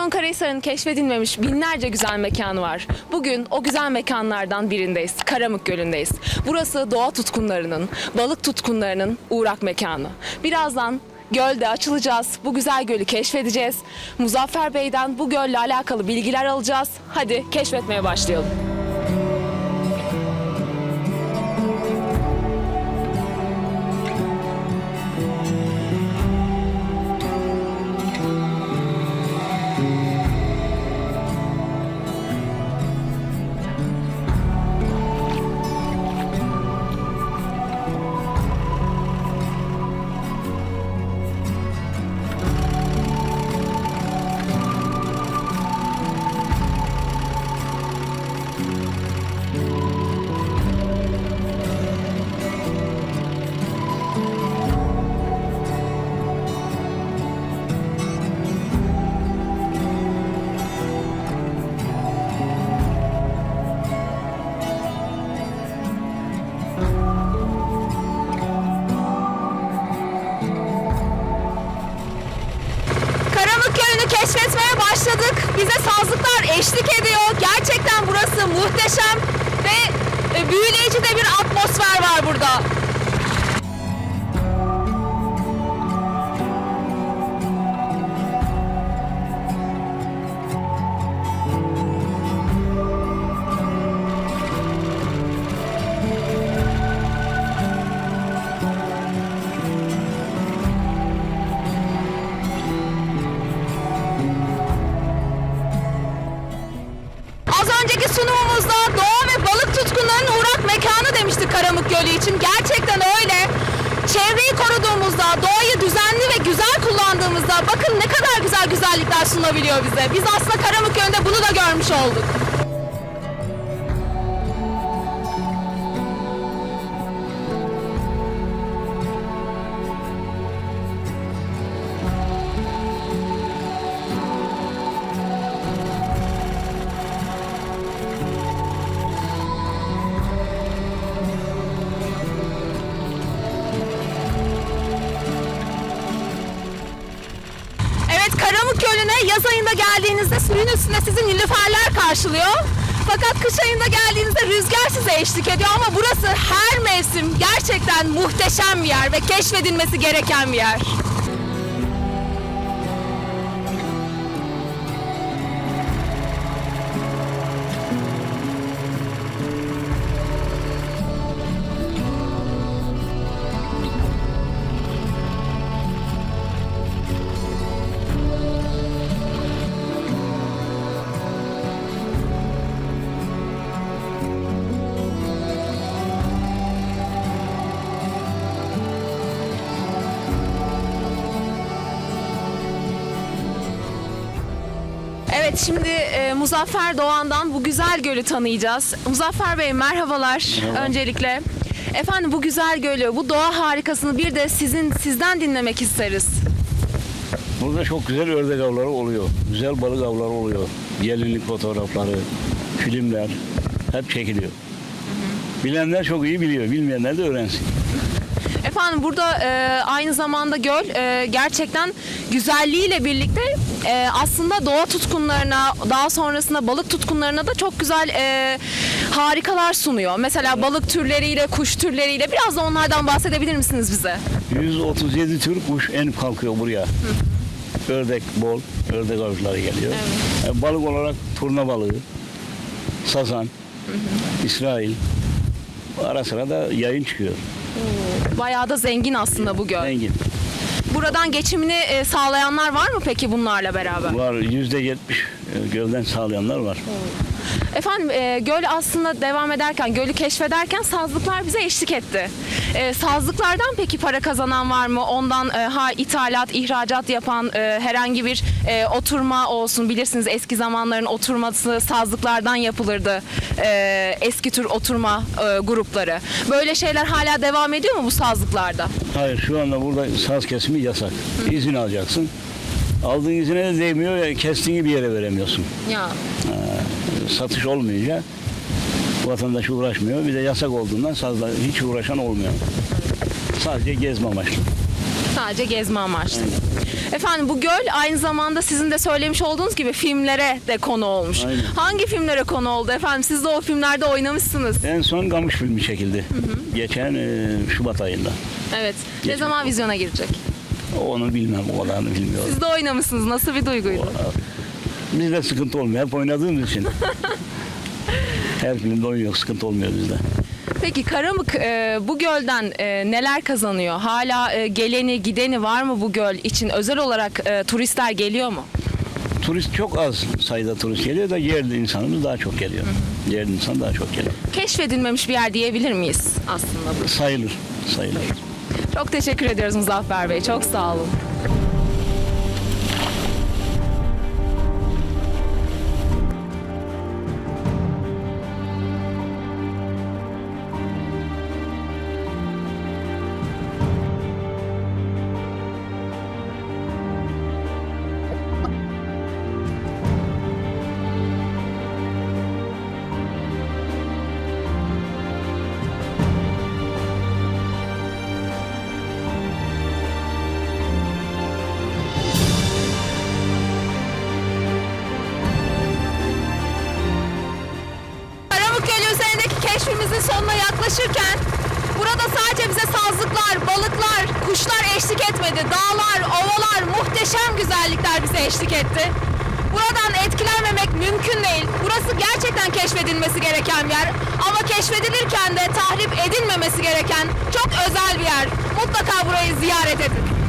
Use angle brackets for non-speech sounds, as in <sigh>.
Afyonkarahisar'ın keşfedilmemiş binlerce güzel mekanı var. Bugün o güzel mekanlardan birindeyiz. Karamuk Gölü'ndeyiz. Burası doğa tutkunlarının, balık tutkunlarının uğrak mekanı. Birazdan gölde açılacağız. Bu güzel gölü keşfedeceğiz. Muzaffer Bey'den bu gölle alakalı bilgiler alacağız. Hadi keşfetmeye başlayalım. Eşlik ediyor. Gerçekten burası muhteşem ve e, büyüleyici de bir atmosfer var burada. İçin. Gerçekten öyle. Çevreyi koruduğumuzda, doğayı düzenli ve güzel kullandığımızda bakın ne kadar güzel güzellikler sunabiliyor bize. Biz aslında Karamuk Gölü'nde bunu da görmüş olduk. Karamuk Gölü'ne yaz ayında geldiğinizde suyun üstünde sizi nilüferler karşılıyor. Fakat kış ayında geldiğinizde rüzgar size eşlik ediyor ama burası her mevsim gerçekten muhteşem bir yer ve keşfedilmesi gereken bir yer. Evet şimdi e, Muzaffer Doğan'dan bu güzel gölü tanıyacağız. Muzaffer Bey merhabalar öncelikle. Efendim bu güzel gölü, bu doğa harikasını bir de sizin sizden dinlemek isteriz. Burada çok güzel ördek avları oluyor. Güzel balık avları oluyor. Gelinlik fotoğrafları, filmler hep çekiliyor. Bilenler çok iyi biliyor. Bilmeyenler de öğrensin. Efendim burada e, aynı zamanda göl e, gerçekten güzelliğiyle birlikte e, aslında doğa tutkunlarına daha sonrasında balık tutkunlarına da çok güzel e, harikalar sunuyor. Mesela balık türleriyle, kuş türleriyle biraz da onlardan bahsedebilir misiniz bize? 137 tür kuş en kalkıyor buraya. Ördek bol, ördek avcıları geliyor. E, balık olarak turna balığı, sazan, İsrail. Ara sıra da yayın çıkıyor. Bayağı da zengin aslında bu göl. Zengin. Buradan geçimini e, sağlayanlar var mı peki bunlarla beraber? Var yüzde yetmiş gölden sağlayanlar var. Efendim e, göl aslında devam ederken, gölü keşfederken sazlıklar bize eşlik etti. E, sazlıklardan peki para kazanan var mı? Ondan e, ha ithalat, ihracat yapan e, herhangi bir e, oturma olsun. Bilirsiniz eski zamanların oturması sazlıklardan yapılırdı. E, eski tür oturma e, grupları. Böyle şeyler hala devam ediyor mu bu sazlıklarda? Hayır şu anda burada saz kesimi yasak. İzin alacaksın. Aldığın izine de değmiyor ya kestiğini bir yere veremiyorsun. Ya. Satış olmayınca vatandaş uğraşmıyor. Bir de yasak olduğundan sazla hiç uğraşan olmuyor. Sadece gezme amaçlı. Sadece gezme amaçlı. Efendim bu göl aynı zamanda sizin de söylemiş olduğunuz gibi filmlere de konu olmuş. Aynen. Hangi filmlere konu oldu efendim? Siz de o filmlerde oynamışsınız. En son Gamış filmi çekildi. Geçen e, Şubat ayında. Evet. Ne Geçen- zaman vizyona girecek? Onu bilmem, o kadarını bilmiyorum. Siz de oynamışsınız. Nasıl bir duyguydu? Bizde sıkıntı olmuyor. Hep oynadığımız için. <laughs> Her filmde oyun yok, sıkıntı olmuyor bizde. Peki Karamık e, bu gölden e, neler kazanıyor? Hala e, geleni gideni var mı bu göl için? Özel olarak e, turistler geliyor mu? Turist çok az sayıda turist geliyor da yerli insanımız daha çok geliyor. Yerli insan daha çok geliyor. Keşfedilmemiş bir yer diyebilir miyiz aslında bu? Sayılır, sayılır. Çok teşekkür ediyoruz Muzaffer Bey. Çok sağ olun. Keşfimizin sonuna yaklaşırken burada sadece bize sazlıklar, balıklar, kuşlar eşlik etmedi. Dağlar, ovalar, muhteşem güzellikler bize eşlik etti. Buradan etkilenmemek mümkün değil. Burası gerçekten keşfedilmesi gereken bir yer. Ama keşfedilirken de tahrip edilmemesi gereken çok özel bir yer. Mutlaka burayı ziyaret edin.